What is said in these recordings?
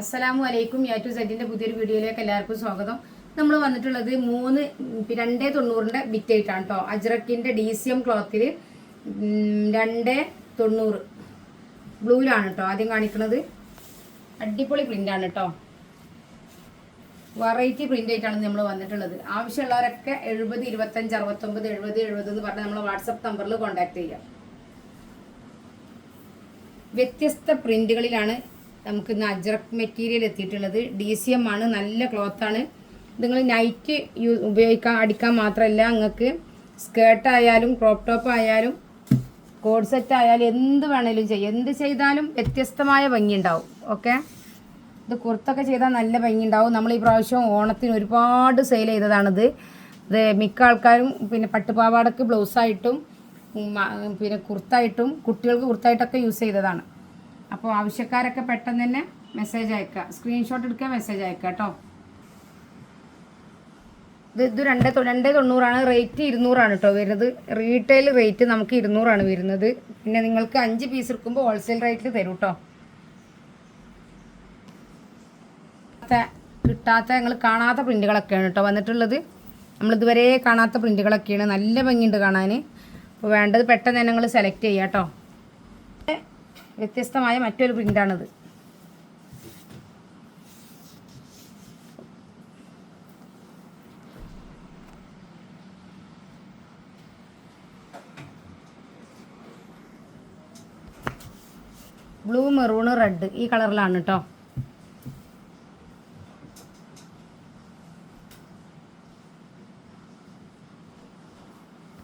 അസ്സലാമു അലൈക്കും. യാ ടു സെഡിന്റെ പുതിയൊരു വീഡിയോയിലേക്ക് എല്ലാവർക്കും സ്വാഗതം. നമ്മൾ വന്നിട്ടുള്ളത് മൂന്ന് രണ്ടേ തൊണ്ണൂറിന്റെ ബിറ്റ് ആയിട്ടാണ് കേട്ടോ അജ്രക്കിന്റെ ഡി സി എം ക്ലോത്തിൽ രണ്ടേ തൊണ്ണൂറ്. ബ്ലൂയിലാണ് കേട്ടോ ആദ്യം കാണിക്കുന്നത് അടിപൊളി പ്രിന്റ് ആണ് കേട്ടോ വെറൈറ്റി പ്രിന്റ് ആയിട്ടാണ് നമ്മൾ വന്നിട്ടുള്ളത്. ആവശ്യമുള്ളവരൊക്കെ എഴുപത് ഇരുപത്തഞ്ച് അറുപത്തൊമ്പത് എഴുപത് എഴുപത് എന്ന് പറഞ്ഞ് നമ്മൾ വാട്സപ്പ് നമ്പറിൽ കോൺടാക്ട് ചെയ്യാം. വ്യത്യസ്ത പ്രിന്റുകളിലാണ് നമുക്ക് ഇന്ന് അജ്രക് മെറ്റീരിയൽ എത്തിയിട്ടുള്ളത് ഡി സി എം ആണ്. നല്ല ക്ലോത്ത് ആണ്. നിങ്ങൾ നൈറ്റ് യൂ ഉപയോഗിക്കാൻ അടിക്കാൻ മാത്രമല്ല നിങ്ങൾക്ക് സ്കേർട്ട് ആയാലും ക്രോപ്പ് ടോപ്പ് ആയാലും കോഡ് സെറ്റ് ആയാലും എന്ത് വേണേലും ചെയ്യാം. എന്ത് ചെയ്താലും വ്യത്യസ്തമായ ഭംഗി ഉണ്ടാവും. ഓക്കെ ഇത് കുർത്തൊക്കെ ചെയ്താൽ നല്ല ഭംഗി ഉണ്ടാവും. നമ്മൾ ഈ പ്രാവശ്യം ഓണത്തിന് ഒരുപാട് സെയിൽ ചെയ്തതാണിത്. ഇത് മിക്ക ആൾക്കാരും പിന്നെ പട്ടുപാവാടക്ക് ബ്ലൗസായിട്ടും പിന്നെ കുർത്തായിട്ടും കുട്ടികൾക്ക് കുർത്തായിട്ടൊക്കെ യൂസ് ചെയ്തതാണ്. അപ്പോൾ ആവശ്യക്കാരൊക്കെ പെട്ടെന്ന് തന്നെ മെസ്സേജ് അയക്കുക സ്ക്രീൻഷോട്ട് എടുക്കുക മെസ്സേജ് അയക്കുക കേട്ടോ ഇത് ഇത് രണ്ട് രണ്ട് തൊണ്ണൂറാണ്. റേറ്റ് ഇരുന്നൂറാണ് കേട്ടോ വരുന്നത്. റീറ്റെയിൽ റേറ്റ് നമുക്ക് ഇരുന്നൂറാണ് വരുന്നത്. പിന്നെ നിങ്ങൾക്ക് അഞ്ച് പീസ് എടുക്കുമ്പോൾ ഹോൾസെയിൽ റേറ്റിൽ തരും കേട്ടോ കിട്ടാത്ത- ഞങ്ങൾ കാണാത്ത പ്രിന്റുകളൊക്കെയാണ് കേട്ടോ വന്നിട്ടുള്ളത്. നമ്മൾ ഇതുവരെ കാണാത്ത പ്രിന്റുകളൊക്കെയാണ്. നല്ല ഭംഗിയുണ്ട് കാണാൻ അപ്പോൾ വേണ്ടത് പെട്ടെന്ന് തന്നെ നിങ്ങൾ സെലക്ട് ചെയ്യാം കേട്ടോ വ്യത്യസ്തമായ മറ്റൊരു പ്രിന്റാണിത് ബ്ലൂ മെറൂണ് റെഡ് ഈ കളറിലാണ് കേട്ടോ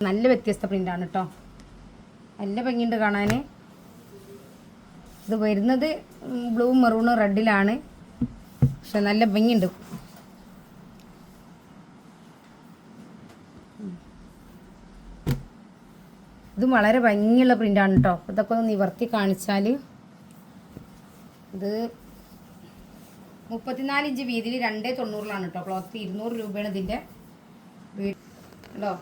നല്ല വ്യത്യസ്ത പ്രിന്റാണ് കേട്ടോ നല്ല ഭംഗിയുണ്ട് കാണാൻ ഇത് വരുന്നത് ബ്ലൂ മെറൂണ് റെഡിലാണ്. പക്ഷെ നല്ല ഭംഗിയുണ്ട്. ഇതും വളരെ ഭംഗിയുള്ള പ്രിന്റാണ് കേട്ടോ ഇതൊക്കെ ഒന്ന് നിവർത്തി കാണിച്ചാൽ ഇത് മുപ്പത്തിനാല് ഇഞ്ച് വീതിയിൽ രണ്ടേ തൊണ്ണൂറിലാണ് കേട്ടോ ക്ലോത്ത് ഇരുന്നൂറ് രൂപയാണ് ഇതിന്റെ കേട്ടോ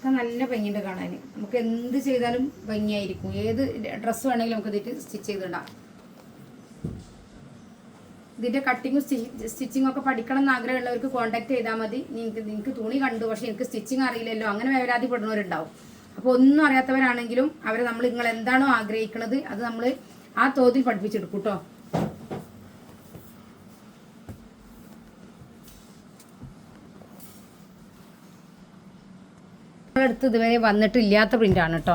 ഒക്കെ നല്ല ഭംഗിയുണ്ട് കാണാൻ. നമുക്ക് എന്ത് ചെയ്താലും ഭംഗിയായിരിക്കും. ഏത് ഡ്രസ്സ് വേണമെങ്കിലും നമുക്ക് ഇതിട്ട് സ്റ്റിച്ച് ചെയ്തിടാം. ഇതിന്റെ കട്ടിങ്ങും സ്റ്റിച്ചിങ്ങും ഒക്കെ പഠിക്കണം എന്ന് ആഗ്രഹമുള്ളവർക്ക് കോൺടാക്ട് ചെയ്താൽ മതി. നിങ്ങൾക്ക് നിങ്ങൾക്ക് തുണി കണ്ടു പക്ഷെ എനിക്ക് സ്റ്റിച്ചിങ് അറിയില്ലല്ലോ. അങ്ങനെ വേവലാതിപ്പെടുന്നവരുണ്ടാവും അപ്പോൾ ഒന്നും അറിയാത്തവരാണെങ്കിലും അവരെ നമ്മൾ നിങ്ങൾ എന്താണോ ആഗ്രഹിക്കുന്നത് അത് നമ്മൾ ആ തോതിൽ പഠിപ്പിച്ചെടുക്കും കേട്ടോ നമ്മളടുത്ത് ഇതുവരെ വന്നിട്ടില്ലാത്ത പ്രിന്റാണ് കേട്ടോ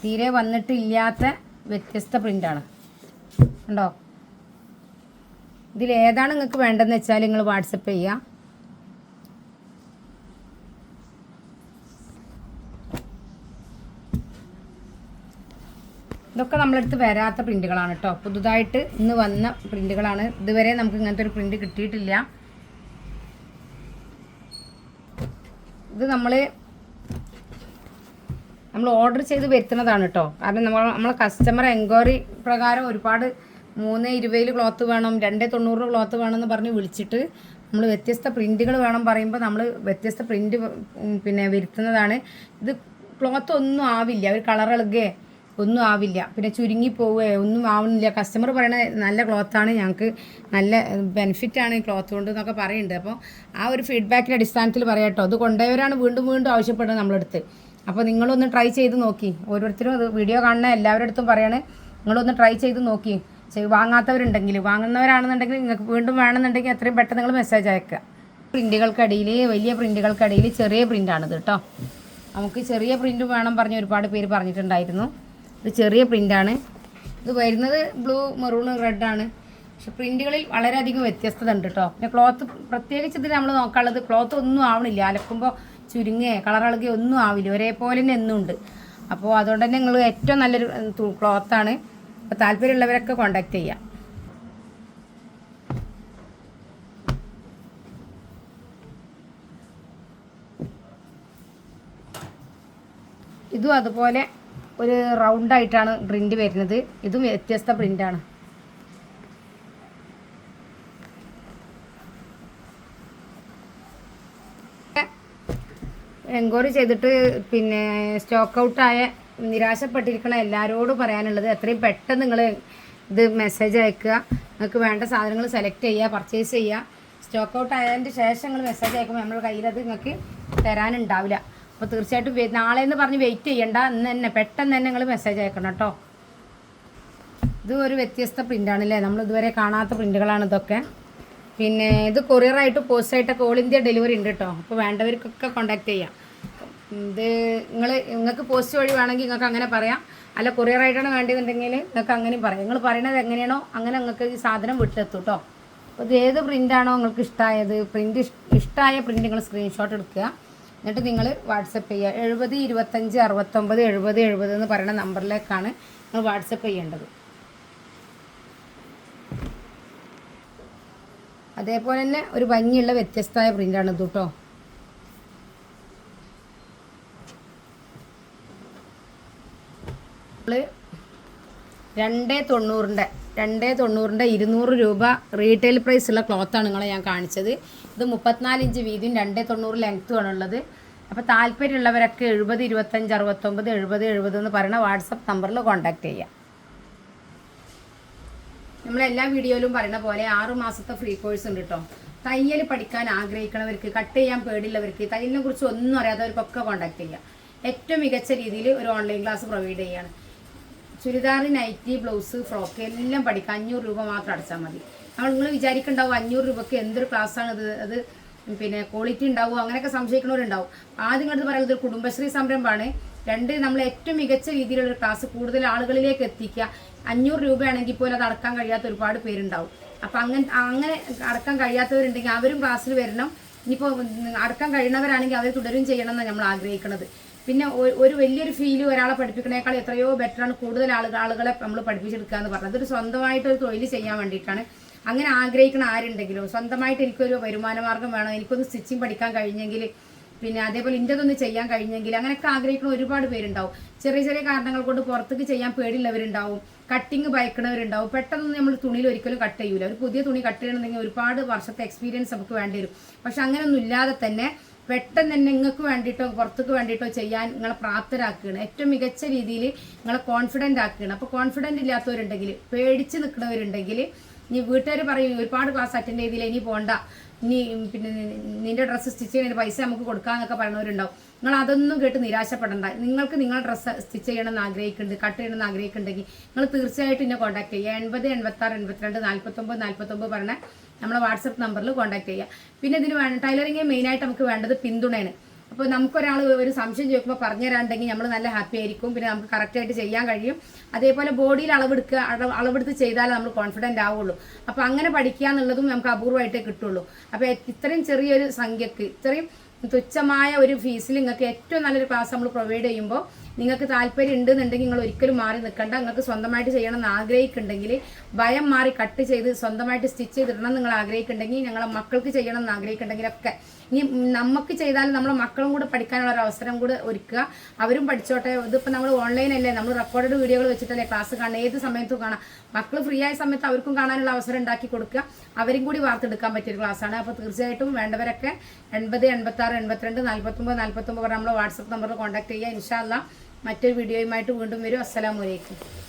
തീരെ വന്നിട്ടില്ലാത്ത വ്യത്യസ്ത പ്രിന്റാണ് ഉണ്ടോ ഇതിൽ ഏതാണ് നിങ്ങൾക്ക് വേണ്ടതെന്ന് വെച്ചാൽ നിങ്ങൾ വാട്സപ്പ് ചെയ്യുക ഇതൊക്കെ നമ്മളടുത്ത് വരാത്ത പ്രിന്റുകളാണ് കേട്ടോ പുതുതായിട്ട് ഇന്ന് വന്ന പ്രിന്റുകളാണ് ഇതുവരെ നമുക്ക് ഇങ്ങനത്തെ ഒരു പ്രിന്റ് കിട്ടിയിട്ടില്ല. ഇത് നമ്മൾ നമ്മൾ ഓർഡർ ചെയ്ത് വരുത്തുന്നതാണ് കേട്ടോ കാരണം നമ്മൾ നമ്മളെ കസ്റ്റമർ എൻക്വയറി പ്രകാരം ഒരുപാട് മൂന്ന് ഇരുപതിൽ ക്ലോത്ത് വേണം രണ്ട് തൊണ്ണൂറ് ക്ലോത്ത് വേണമെന്ന് പറഞ്ഞ് വിളിച്ചിട്ട് നമ്മൾ വ്യത്യസ്ത പ്രിന്റുകൾ വേണം പറയുമ്പോൾ നമ്മൾ വ്യത്യസ്ത പ്രിന്റ് പിന്നെ വരുത്തുന്നതാണ്. ഇത് ക്ലോത്ത് ഒന്നും ആവില്ല. ഒരു കളർ ഇളകേ ഒന്നും ആവില്ല. പിന്നെ ചുരുങ്ങി പോവേ ഒന്നും ആവുന്നില്ല. കസ്റ്റമർ പറയണ നല്ല ക്ലോത്താണ് ഞങ്ങൾക്ക് നല്ല ബെനിഫിറ്റാണ് ഈ ക്ലോത്ത് കൊണ്ട് എന്നൊക്കെ പറയുന്നുണ്ട് അപ്പോൾ ആ ഒരു ഫീഡ്ബാക്കിന്റെ അടിസ്ഥാനത്തിൽ പറയാം കേട്ടോ അത് കൊണ്ടുപോയവരാണ് വീണ്ടും വീണ്ടും ആവശ്യപ്പെടുന്നത് നമ്മളടുത്ത് അപ്പോൾ നിങ്ങളൊന്ന് ട്രൈ ചെയ്ത് നോക്കി. ഓരോരുത്തരും അത് വീഡിയോ കാണുന്ന എല്ലാവരുടെ അടുത്തും പറയാണ്. നിങ്ങളൊന്ന് ട്രൈ ചെയ്ത് നോക്കി. വാങ്ങാത്തവരുണ്ടെങ്കിൽ വാങ്ങുന്നവരാണെന്നുണ്ടെങ്കിൽ നിങ്ങൾക്ക് വീണ്ടും വേണമെന്നുണ്ടെങ്കിൽ എത്രയും പെട്ടെന്ന് നിങ്ങൾ മെസ്സേജ് അയക്കുക. പ്രിന്റുകൾക്കിടയിൽ വലിയ പ്രിന്റുകൾക്കിടയിൽ ചെറിയ പ്രിന്റാണിത് കേട്ടോ നമുക്ക് ചെറിയ പ്രിന്റ് വേണം പറഞ്ഞ് ഒരുപാട് പേര് പറഞ്ഞിട്ടുണ്ടായിരുന്നു. ഇത് ചെറിയ പ്രിന്റാണ് ഇത് വരുന്നത് ബ്ലൂ മെറൂൺ റെഡാണ് പക്ഷെ പ്രിന്റുകളിൽ വളരെയധികം വ്യത്യസ്തത ഉണ്ട് കേട്ടോ പിന്നെ ക്ലോത്ത് പ്രത്യേകിച്ച് ഇതിൽ നമ്മൾ നോക്കാനുള്ളത് ക്ലോത്ത് ഒന്നും ആവണില്ല. അലക്കുമ്പോൾ ചുരുങ്ങേ കളർ ഇളകി ഒന്നും ആവില്ല ഒരേപോലെ തന്നെ എന്നും ഉണ്ട് അപ്പോൾ അതുകൊണ്ട് തന്നെ നിങ്ങൾ ഏറ്റവും നല്ലൊരു ക്ലോത്താണ് അപ്പോൾ താല്പര്യമുള്ളവരൊക്കെ കോണ്ടാക്ട് ചെയ്യാം. ഇതും അതുപോലെ ഒരു റൗണ്ടായിട്ടാണ് പ്രിന്റ് വരുന്നത്. ഇതും വ്യത്യസ്ത പ്രിന്റാണ് എൻക്വയറി ചെയ്തിട്ട് പിന്നെ സ്റ്റോക്ക് ഔട്ടായ നിരാശപ്പെട്ടിരിക്കുന്ന എല്ലാവരോടും പറയാനുള്ളത് എത്രയും പെട്ടെന്ന് നിങ്ങൾ ഇത് മെസ്സേജ് അയക്കുക. നിങ്ങൾക്ക് വേണ്ട സാധനങ്ങൾ സെലക്ട് ചെയ്യുക പർച്ചേസ് ചെയ്യുക. സ്റ്റോക്ക് ഔട്ട് ആയതിന്റെ ശേഷം നിങ്ങൾ മെസ്സേജ് അയക്കുമ്പോൾ നമ്മുടെ കയ്യിൽ അത് നിങ്ങൾക്ക് തരാനുണ്ടാവില്ല. അപ്പോൾ തീർച്ചയായിട്ടും നാളെ എന്ന് പറഞ്ഞ് വെയിറ്റ് ചെയ്യണ്ട. ഇന്ന് തന്നെ പെട്ടെന്ന് തന്നെ നിങ്ങൾ മെസ്സേജ് അയക്കണം കേട്ടോ. ഇത് ഒരു വ്യത്യസ്ത പ്രിന്റാണ് അല്ലേ നമ്മൾ ഇതുവരെ കാണാത്ത പ്രിന്റുകളാണ് ഇതൊക്കെ. പിന്നെ ഇത് കൊറിയറായിട്ട് പോസ്റ്റായിട്ടൊക്കെ ഓൾ ഇന്ത്യ ഡെലിവറി ഉണ്ട് കേട്ടോ. അപ്പോൾ വേണ്ടവർക്കൊക്കെ കോൺടാക്ട് ചെയ്യാം. ഇത് നിങ്ങൾ നിങ്ങൾക്ക് പോസ്റ്റ് വഴി വേണമെങ്കിൽ നിങ്ങൾക്ക് അങ്ങനെ പറയാം. അല്ല കൊറിയർ ആയിട്ടാണ് വേണ്ടതെന്നുണ്ടെങ്കിൽ നിങ്ങൾക്ക് അങ്ങനെയും പറയാം. നിങ്ങൾ പറയണത് എങ്ങനെയാണോ അങ്ങനെ നിങ്ങൾക്ക് ഈ സാധനം വിട്ടെത്തും കേട്ടോ അപ്പോൾ ഇത് ഏത് പ്രിന്റാണോ നിങ്ങൾക്ക് ഇഷ്ടമായത് പ്രിന്റ് ഇഷ്ടമായ പ്രിന്റ് നിങ്ങൾ സ്ക്രീൻഷോട്ട് എടുക്കുക. എന്നിട്ട് നിങ്ങൾ വാട്സപ്പ് ചെയ്യുക. എഴുപത് ഇരുപത്തഞ്ച് അറുപത്തൊമ്പത് എഴുപത് എഴുപത് എന്ന് പറയുന്ന നമ്പറിലേക്കാണ് നിങ്ങൾ വാട്സപ്പ് ചെയ്യേണ്ടത്. അതേപോലെ തന്നെ ഒരു ഭംഗിയുള്ള വ്യത്യസ്തമായ പ്രിന്റാണ് ഇത് കേട്ടോ നമ്മൾ രണ്ട് തൊണ്ണൂറിന്റെ രണ്ട് തൊണ്ണൂറിന്റെ ഇരുന്നൂറ് രൂപ റീറ്റെയിൽ പ്രൈസ് ഉള്ള ക്ലോത്താണ് നിങ്ങളെ ഞാൻ കാണിച്ചത്. ഇത് മുപ്പത്തിനാല് ഇഞ്ച് വീതിയും രണ്ട് തൊണ്ണൂറ് ലെങ്ത്തുമാണ് ഉള്ളത്. അപ്പോൾ താല്പര്യമുള്ളവരൊക്കെ എഴുപത് ഇരുപത്തഞ്ച് അറുപത്തൊമ്പത് എഴുപത് എഴുപത് എന്ന് പറയുന്ന വാട്സപ്പ് നമ്പറിൽ കോൺടാക്റ്റ് ചെയ്യാം. നമ്മളെല്ലാ വീഡിയോയിലും പറയുന്ന പോലെ ആറു മാസത്തെ ഫ്രീ കോഴ്സ് ഉണ്ട് കേട്ടോ തയ്യൽ പഠിക്കാൻ ആഗ്രഹിക്കുന്നവർക്ക് കട്ട് ചെയ്യാൻ പേടിയുള്ളവർക്ക് തയ്യലിനെ കുറിച്ച് ഒന്നും അറിയാത്തവർക്കൊക്കെ കോൺടാക്ട് ചെയ്യാം. ഏറ്റവും മികച്ച രീതിയിൽ ഒരു ഓൺലൈൻ ക്ലാസ് പ്രൊവൈഡ് ചെയ്യാണ്. ചുരിദാർ നൈറ്റി ബ്ലൗസ് ഫ്രോക്ക് എല്ലാം പഠിക്കാം. അഞ്ഞൂറ് രൂപ മാത്രം അടച്ചാൽ മതി. നമ്മൾ നിങ്ങൾ വിചാരിക്കുന്നുണ്ടാവും അഞ്ഞൂറ് രൂപയ്ക്ക് എന്തൊരു ഇത്? അത് പിന്നെ ക്വാളിറ്റി ഉണ്ടാവും അങ്ങനെയൊക്കെ സംശയിക്കുന്നവരുണ്ടാവും. ആദ്യം കണ്ടത് പറയുന്നത് ഒരു കുടുംബശ്രീ സംരംഭമാണ്. രണ്ട് നമ്മൾ ഏറ്റവും മികച്ച രീതിയിലുള്ള ക്ലാസ് കൂടുതൽ ആളുകളിലേക്ക് എത്തിക്കുക. അഞ്ഞൂറ് രൂപയാണെങ്കിൽ പോലും അത് അടക്കാൻ കഴിയാത്ത ഒരുപാട് പേരുണ്ടാവും. അപ്പം അങ്ങനെ അങ്ങനെ അടക്കാൻ കഴിയാത്തവരുണ്ടെങ്കിൽ അവരും ക്ലാസ്സിൽ വരണം. ഇനിയിപ്പോൾ അടക്കാൻ കഴിയുന്നവരാണെങ്കിൽ അവർ തുടരും ചെയ്യണം എന്നാണ് നമ്മൾ ആഗ്രഹിക്കുന്നത്. പിന്നെ ഒരു വലിയൊരു ഫീൽ ഒരാളെ പഠിപ്പിക്കണേക്കാൾ എത്രയോ ബെറ്ററാണ് കൂടുതൽ ആളുകൾ ആളുകളെ നമ്മൾ പഠിപ്പിച്ചെടുക്കുക എന്ന് പറഞ്ഞത്. ഒരു സ്വന്തമായിട്ട് ഒരു തൊഴിൽ ചെയ്യാൻ വേണ്ടിയിട്ടാണ്. അങ്ങനെ ആഗ്രഹിക്കുന്ന ആരുണ്ടെങ്കിലും സ്വന്തമായിട്ട് എനിക്കൊരു വരുമാന മാർഗം വേണം എനിക്കൊന്ന് സ്റ്റിച്ചിങ് പഠിക്കാൻ കഴിഞ്ഞെങ്കിൽ പിന്നെ അതേപോലെ ഇന്റെതൊന്ന് ചെയ്യാൻ കഴിഞ്ഞെങ്കിൽ അങ്ങനെയൊക്കെ ആഗ്രഹിക്കുന്ന ഒരുപാട് പേരുണ്ടാവും. ചെറിയ ചെറിയ കാരണങ്ങൾ കൊണ്ട് പുറത്തേക്ക് ചെയ്യാൻ പേടിയുള്ളവരുണ്ടാവും. കട്ടിങ് ഭയക്കണവരുണ്ടാവും പെട്ടെന്നൊന്നും നമ്മൾ തുണിയിൽ ഒരിക്കലും കട്ട് ചെയ്യൂല. ഒരു പുതിയ തുണി കട്ട് ചെയ്യണമെങ്കിൽ ഒരുപാട് വർഷത്തെ എക്സ്പീരിയൻസ് നമുക്ക് വേണ്ടി വരും. പക്ഷെ അങ്ങനെയൊന്നും ഇല്ലാതെ തന്നെ പെട്ടെന്ന് തന്നെ നിങ്ങൾക്ക് വേണ്ടിയിട്ടോ പുറത്തേക്ക് വേണ്ടിയിട്ടോ ചെയ്യാൻ നിങ്ങളെ പ്രാപ്തരാക്കുകയാണ്. ഏറ്റവും മികച്ച രീതിയിൽ നിങ്ങളെ കോൺഫിഡന്റ് ആക്കുകയാണ്. അപ്പോൾ കോൺഫിഡന്റ് ഇല്ലാത്തവരുണ്ടെങ്കിൽ പേടിച്ച് നിൽക്കുന്നവരുണ്ടെങ്കിൽ ഇനി വീട്ടുകാർ പറയും ഒരുപാട് ക്ലാസ് അറ്റൻഡ് ചെയ്തില്ല ഇനി പോണ്ട. ഇനി പിന്നെ നിന്റെ ഡ്രസ്സ് സ്റ്റിച്ച് ചെയ്യുന്നതിന് പൈസ നമുക്ക് കൊടുക്കാമെന്നൊക്കെ പറയുന്നവരുണ്ടാവും നിങ്ങൾ അതൊന്നും കേട്ട് നിരാശപ്പെടണ്ട. നിങ്ങൾക്ക് നിങ്ങൾ ഡ്രസ്സ് സ്റ്റിച്ച് ചെയ്യണമെന്ന് ആഗ്രഹിക്കുന്നുണ്ട് കട്ട് ചെയ്യണമെന്ന് ആഗ്രഹിക്കുന്നുണ്ടെങ്കിൽ നിങ്ങൾ തീർച്ചയായിട്ടും എന്നെ കോൺടാക്ട് ചെയ്യുക. എൺപത് എൺപത്താറ് എൺപത്തിരണ്ട് നാൽപ്പത്തൊമ്പത് നാൽപ്പത്തൊമ്പത് പറഞ്ഞ നമ്മളെ വാട്സപ്പ് നമ്പറിൽ കോൺടാക്ട് ചെയ്യുക. പിന്നെ ഇതിന് വേണ്ട ടൈലറിങ് മെയിനായിട്ട് നമുക്ക് വേണ്ടത് പിന്തുണയാണ്. അപ്പോൾ നമുക്കൊരാൾ ഒരു സംശയം ചോദിക്കുമ്പോൾ പറഞ്ഞു തരാണ്ടെങ്കിൽ നമ്മൾ നല്ല ഹാപ്പി ആയിരിക്കും. പിന്നെ നമുക്ക് കറക്റ്റായിട്ട് ചെയ്യാൻ കഴിയും. അതേപോലെ ബോഡിയിൽ അളവെടുക്കുക അളവ് അളവെടുത്ത് ചെയ്താലേ നമ്മൾ കോൺഫിഡന്റ് ആവുള്ളൂ. അപ്പോൾ അങ്ങനെ പഠിക്കുക എന്നുള്ളതും നമുക്ക് അപൂർവമായിട്ടേ കിട്ടുള്ളൂ. അപ്പോൾ ഇത്രയും ചെറിയൊരു സംഖ്യക്ക് ഇത്രയും തുച്ഛമായ ഒരു ഫീസിൽ നിങ്ങൾക്ക് ഏറ്റവും നല്ലൊരു ക്ലാസ് നമ്മൾ പ്രൊവൈഡ് ചെയ്യുമ്പോൾ നിങ്ങൾക്ക് താല്പര്യം ഉണ്ടെന്നുണ്ടെങ്കിൽ നിങ്ങൾ ഒരിക്കലും മാറി നിൽക്കണ്ട. നിങ്ങൾക്ക് സ്വന്തമായിട്ട് ചെയ്യണം എന്ന് ആഗ്രഹിക്കുന്നുണ്ടെങ്കിൽ ഭയം മാറി കട്ട് ചെയ്ത് സ്വന്തമായിട്ട് സ്റ്റിച്ച് ചെയ്തിടണം നിങ്ങൾ ആഗ്രഹിക്കുന്നുണ്ടെങ്കിൽ ഞങ്ങളെ മക്കൾക്ക് ചെയ്യണം എന്ന് ആഗ്രഹിക്കുന്നുണ്ടെങ്കിലൊക്കെ ഇനി നമുക്ക് ചെയ്താലും നമ്മളെ മക്കളും കൂടെ പഠിക്കാനുള്ള ഒരു അവസരം കൂടെ ഒരുക്കുക. അവരും പഠിച്ചോട്ടെ. ഇതിപ്പോൾ നമ്മൾ ഓൺലൈൻ അല്ലേ? നമ്മൾ റെക്കോർഡഡ് വീഡിയോകൾ വെച്ചിട്ടല്ലേ ക്ലാസ് കാണാം ഏത് സമയത്തും കാണാം. മക്കൾ ഫ്രീ ആയ സമയത്ത് അവർക്കും കാണാനുള്ള അവസരം ഉണ്ടാക്കി കൊടുക്കുക. അവരും കൂടി വാർത്തെടുക്കാൻ പറ്റിയൊരു ക്ലാസ്സാണ് അപ്പോൾ തീർച്ചയായിട്ടും വേണ്ടവരൊക്കെ എൺപത് എൺപത്താറ് എൺപത്തിരണ്ട് നാൽപ്പത്തൊമ്പത് നാൽപ്പത്തൊമ്പത് നമ്മൾ വാട്സപ്പ് നമ്പറിൽ കോൺടാക്ട് ചെയ്യുക. ഇൻഷാല്ല മറ്റൊരു വീഡിയോയുമായിട്ട് വീണ്ടും വരും. അസ്സലാമലൈക്കും